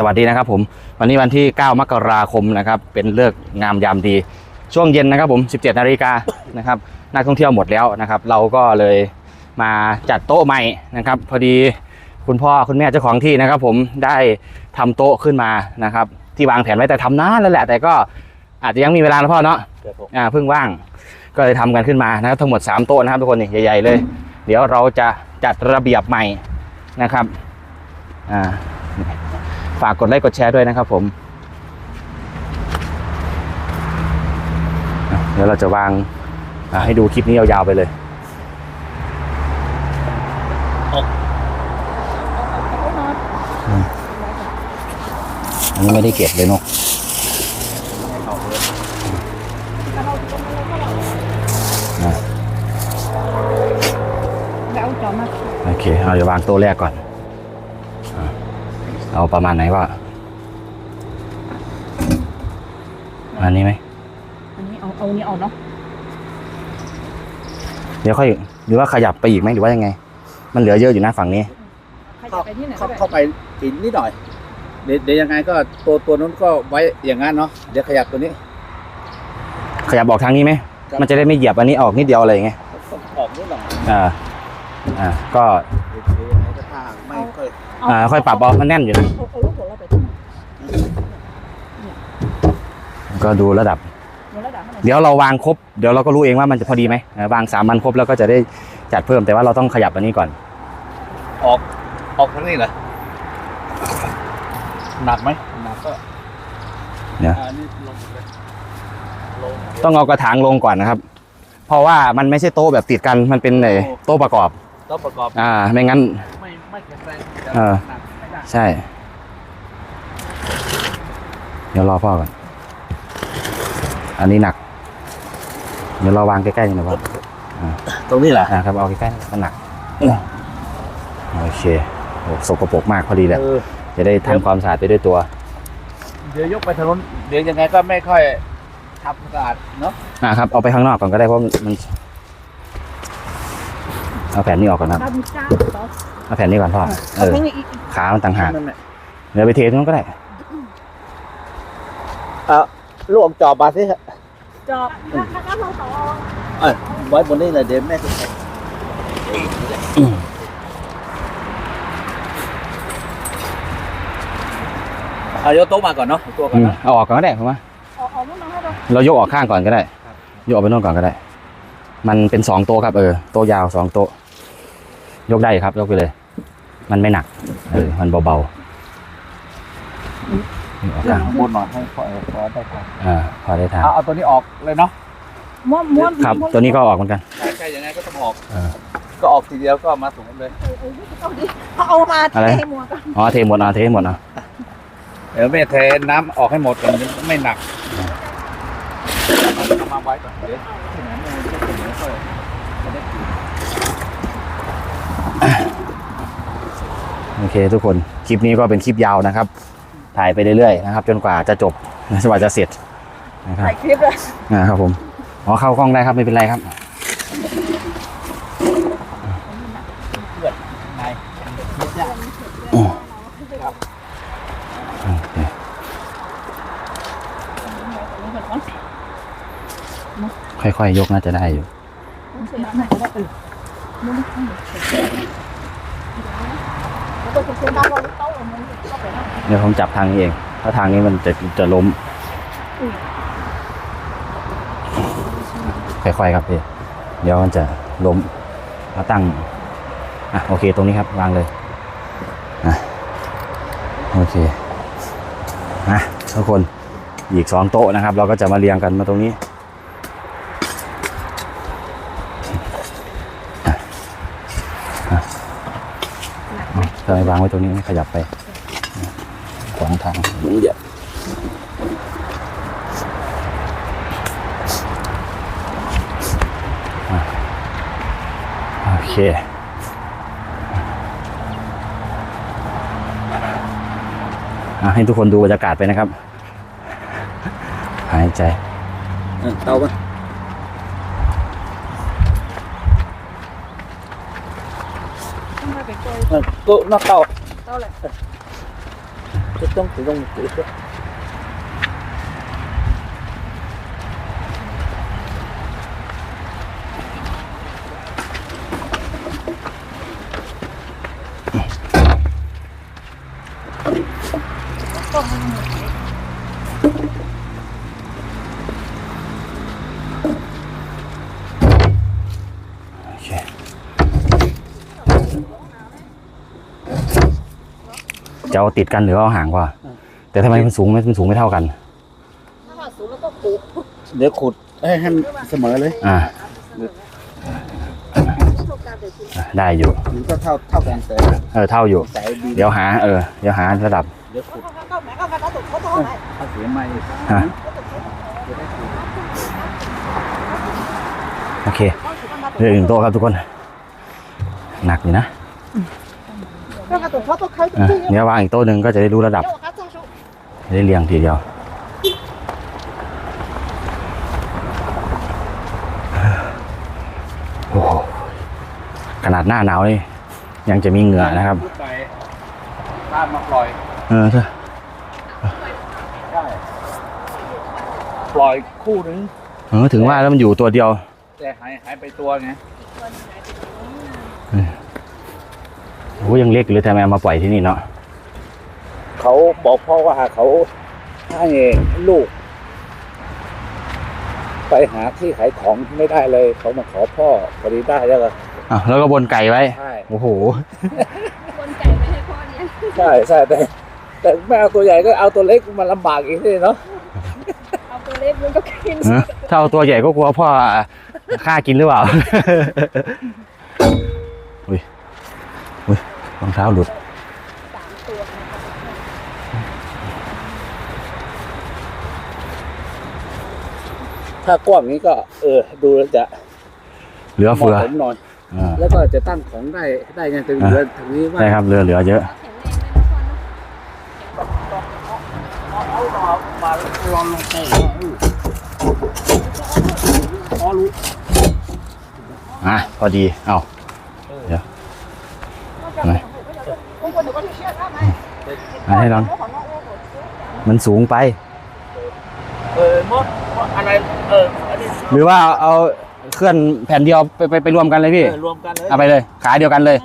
สวัสดีนะครับผมวันนี้วันที่ 9 มกราคมนะครับเป็นเลิกษ์งามยามดี ช่วงเย็นนะครับผม 17 นาฬิกานะครับนักท่องเที่ยวหมดแล้วนะครับ เราก็เลยมาจัดโต๊ะใหม่นะครับ พอดีคุณพ่อคุณแม่เจ้าของที่นะครับ ผมได้ทำโต๊ะขึ้นมานะครับ ที่วางแผนไว้แต่ทำนานแล้วแหละ แต่ก็อาจจะยังมีเวลาแล้วพ่อเนาะครับผมอ่าเพิ่งว่าง ก็เลยทำกันขึ้นมานะครับทั้งหมด 3 โต๊ะนะครับทุกคนนี่ใหญ่ๆเลย เดี๋ยวเราจะจัดระเบียบใหม่นะครับอ่า ฝากกดไลค์กดแชร์ด้วยนะครับผม เดี๋ยวเราจะวางให้ดูคลิปนี้ยาวๆไปเลยอันนี้ไม่ได้เก็บเลยเนกแล้วจอมาโอเค เอาเดี๋ยววางโต๊ะแรกก่อน เอาประมาณไหนว่าอันนี้ไหมอันนี้เอาเอานี้ออกเนาะเดี๋ยวค่อยหรือว่าขยับไปอีกไหมหรือว่ายังไง มันเหลือเยอะอยู่นะฝั่งนี้ใครจะไปที่ไหนก็เข้าได้เข้าไปอีกนิดหน่อยเดี๋ยวเดี๋ยวยังไงก็ตัวตัวนู้นก็ไว้อย่างนั้นเนาะเดี๋ยวขยับตัวนี้ ขยับออกทางนี้ไหมครับมันจะได้ไม่เหยียบอันนี้ออกนิดเดียวอะไรอย่างเงี้ยออกนิดหน่อยอ่าอ่าก็ อยอ่าค่อยปรับเอามันแน่นอยู่นะเอาเอาลูกหัวเราไปที่ไหนก็ดูระดับเดี๋ยวระดับเท่าไหร่เดี๋ยวเราวางครบเดี๋ยวเราก็รู้เองว่ามันจะพอดีไหมเออวางสามมันครบแล้วก็จะได้จัดเพิ่มแต่ว่าเราต้องขยับอันนี้ก่อนออกออกทางนี้เหรอหนักไหมหนักก็เดี๋ยวอ่านี่ลงเลยลงต้องเอากระถางลงก่อนนะครับ เพราะว่ามันไม่ใช่โต๊ะแบบติดกันมันเป็นไอ้โต๊ะประกอบต้องประกอบอ่าไม่งั้นไม่ไม่แข็งแรง เออหนักไม่ได้ใช่ เดี๋ยวรอพ่อก่อน อันนี้หนัก เดี๋ยวเราวางใกล้ๆนี่นะพ่อตรงนี้แหละอ่าครับเอาใกล้ๆมันหนักโอเคโอ้สกปรกมากพอดีแหละเออจะได้ทำความสะอาดไปด้วยตัว เดี๋ยวยกไปถนนเดี๋ยวยังไงก็ไม่ค่อยทำสะอาดเนาะอ่าครับเอาไปข้างนอกก่อนก็ได้เพราะมันเอาแผ่นนี้ออกก่อนครับตามจ้าต่อ เอาแผ่นนี้ก่อนพ่อเอเอาอเพิ่งอีกขามันต่างหากนั่นแหละเดี๋ยวไปเทตรงนั้นก็ได้เออลูกออกจอบมาสิจอบถ้าถ้าถ้าเราต่อเอ้ยไว้บนนี้เลยเดี๋ยวแม่จะใส่เอายกโต๊ะมาก่อนเนาะตัวก่ออืนมนะเอาออกก่อนก็ได้ผมว่าออกออกนู่นนะให้เราเรายกออกข้างก่อนก็ได้ ยกออกไปโน่นก่อนก็ได้ มันเป็นสองโต๊ะครับเออโต๊ะยาวสองโต๊ะ ยกได้ครับ ยกไปเลย มันไม่หนักเออมันเบาๆยกออกข้างบนหน่อยให้พอเออพอได้ครับอ่าพอได้ทางเอาเอาตัวนี้ออกเลยเนาะม้วนม้วนครับ ตัวนี้ก็ออกเหมือนกันใช่ใช่ยังไงก็ต้องออกเออก็ออกทีเดียวก็มาสูงเลยเอาเอามาอะไรเทหมวกกันอ๋อเทหมดอะเทให้หมดอะเดี๋ยวแม่เทน้ำออกให้หมดมันไม่หนักเอามาไว้ก่อนเดี๋ยวที่ไหนไม่ที่ไหนค่อยจะได้กิน โอเคทุกคนคลิปนี้ก็เป็นคลิปยาวนะครับ ถ่ายไปเรื่อยๆนะครับ จนกว่าจะจบจนกว่าจะเสร็จนะครับถ่ายคลิปเลยนะครับผมอ๋อเข้ากล้องได้ครับไม่เป็นไรครับนายโอเคค่อยๆยกน่าจะได้อยู่แล้วก็ เดี๋ยวผมจับทางนี้เอง ถ้าทางนี้มันจะจะล้ม ค่อยๆครับพี่เดี๋ยวมันจะล้มเราตั้ง อะโอเคตรงนี้ครับวางเลยอะโอเคนะทุกคนอีกสองโต๊ะนะครับ เราก็จะมาเรียงกันมาตรงนี้ เอาทำไมวางไว้ตรงนี้ไม่ขยับไปขวางทางมันเหยียบอะโอเคให้ทุกคนดูบรรยากาศไปนะครับ หายใจ เออเตาปะ ต้องไปเป็นตัวเออก็นอกเตา เท่าไหร่ จะต้องจะต้องจะต้อง โอเค จะเอาติดกันหรือเอาห่างกว่า แต่ทำไมมันสูงไม่มันสูงไม่เท่ากัน ถ้าว่าสูงแล้วก็ปลูกเดี๋ยวขุดให้ให้มันเสมอเลยอ่าโครงการเด็กคุณได้อยู่ มันก็เท่าเท่ากันแต่เออเท่าอยู่ สายดีเดี๋ยวหาเออเดี๋ยวหาระดับ เดี๋ยวขุดก็แม่ก็การตกเขาต้องไหนเอาเสียไม้ฮะจะได้ขุดโอเคเรื่องหนึ่งโต๊ะครับทุกคน หนักอยู่นะก็การตก เขาต้องใครอะเดี๋ยววางอีกโต๊ะหนึ่งก็จะได้รู้ระดับเดี๋ยวเขาต้องชูจะได้เรียงทีเดียว โอ้โหขนาดหน้าหนาวนี่ยังจะมีเหงื่อนะครับขุดไปตามมาปล่อย เออเถอะได้ปล่อยคู่หนึงเออถึงว่าแล้วมันอยู่ตัวเดียว แต่หายหายไปตัวไงโอ้ยังเล็กอยู่เลยทำไมเอามาปล่อยที่นี่เนาะเขาบอกพ่อว่าเขาให้ลูก ไปหาที่ขายของไม่ได้เลย เขามาขอพ่อพอดีได้แล้วก็อะแล้วก็บนไก่ไว้ใช่โอ้โหคนไก่ไม่ให้พ่อเลี้ยงใช่ใช่แต่แต่ไม่เอาตัวใหญ่ก็เอาตัวเล็กมาลำบากอีกทีเนาะเอาตัวเล็กมันก็กินเออถ้าเอาตัวใหญ่ก็กลัวพ่อฆ่ากินหรือเปล่า รองเท้าหลุดสามตัวถ้ากว้างนี้ก็ เออ ดูแล้วจะเหลือเหเฟือมาะสมหน่อยอ่าแล้วก็จะตั้งของได้ได้ไงแต่เหลือทางนี้ว่าใช่ครับเรือเหลือเยอะแข็งแรงไหมพ่อเนาะเอาต่อมาลองลงไปอ๋อรู้อะพอดี เอา บางคนเดี๋ยวก็เชื่อข้าไหม อะให้ลอง มันสูงไป เออมดอะไร เอออันนี้หรือว่าเอาเอาเคลื่อนแผ่นเดียวไปไปไปรวมกันเลยพี่ เออรวมกันเลยเอาไปเลย ขาเดียวกันเลย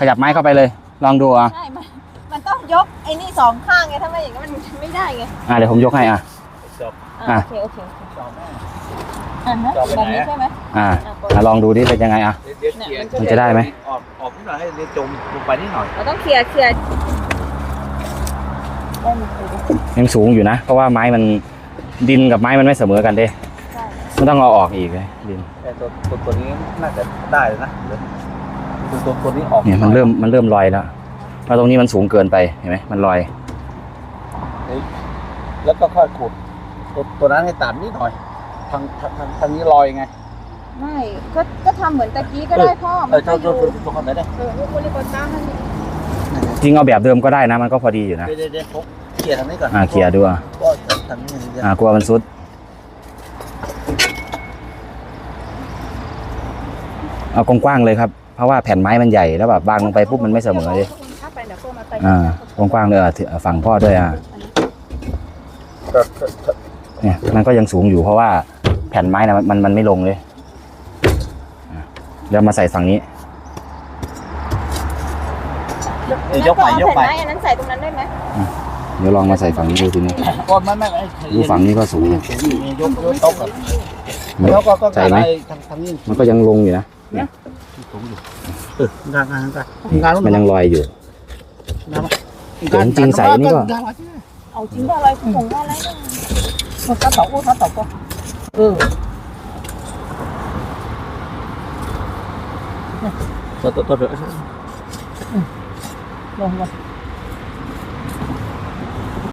ขยับไม้เข้าไปเลย ลองดูอะใช่มันมันต้องยกไอ้นี่สองข้างไงถ้าไม่อย่างนั้นมันไม่ได้ไงอะเดี๋ยวผมยกให้อะ จบอ่าอะโอเคโอเคโอเคจบแม่อ่าฮะจบไปแบบนี้ใช่ไหมอะอะลองดูดิเป็นยังไงอะ เดี๋ยวเดี๋ยวเคลียมันจะได้ไหม ออกออกนิดหน่อยให้เดี๋ยวจมลงไปนิดหน่อย เราต้องเคลียร์เคลียร์ ยังสูงอยู่นะ เพราะว่าไม้มันดินกับไม้มันไม่เสมอกันเด้ใช่มันต้องเอาออกอีกเลยดินแต่ตัวตัวตัวนี้น่าจะได้เลยนะเดี๋ยวดูตัวตัวนี้ออกเนี่ยมันเริ่มมันเริ่มลอยแล้วเพราะตรงนี้มันสูงเกินไปเห็นไหมมันลอย แล้วก็ค่อยขุดตัวตัวนั้นให้ต่ำนิดหน่อยทางทางทางทางนี้ลอยไงไม่ก็ก็ทำเหมือนตะกี้ก็ได้พ่อเอมัอนก็ตัวอตัวยู่ตัวตัวคนไหนได้เออลูกบริกรตั้งให้ จริงเอาแบบเดิมก็ได้นะ มันก็พอดีอยู่นะ เดี๋ยวเดี๋ยวเดี๋ยวผมเคลียทางนี้ก่อนอ่าเคลียดูอะก็ทางนี้อ่ากลัวมันซุด เอากว้างๆเลยครับ เพราะว่าแผ่นไม้มันใหญ่แล้วแบบบางลงไปปุ๊บมันไม่เสมอเลยถ้าไปเดี๋ยวพ่อมาไปอ่ากว้างๆเลยอะฝั่งพ่อด้วยอะเนี่ยมันก็ยังสูงอยู่เพราะว่าแผ่นไม้นะมันมันไม่ลงเลยเดี๋ยวมาใส่ฝั่งนี้ เดี๋ยวยกไปยกไปไม้อันนั้นใส่ตรงนั้นได้ไหมเดี๋ยวลองมาใส่ฝั่งนี้ดูทีนี้ก่อนไม่ไม่ไม่ดูฝั่งนี้ก็สูงยกยกโต๊ะก่อนแล้วก็ก็ใส่ไหมทางทางนี้มันก็ยังลงอยู่นะสูงอยู่เอองานงานงานงานมันยังลอยอยู่งานแต่จริงๆใส่นี่ก็เอาจริงได้อะไรผงอะไรเนี่ยมันก็ตอกก็ตอกก็เออตัวตัวตัว ลงมา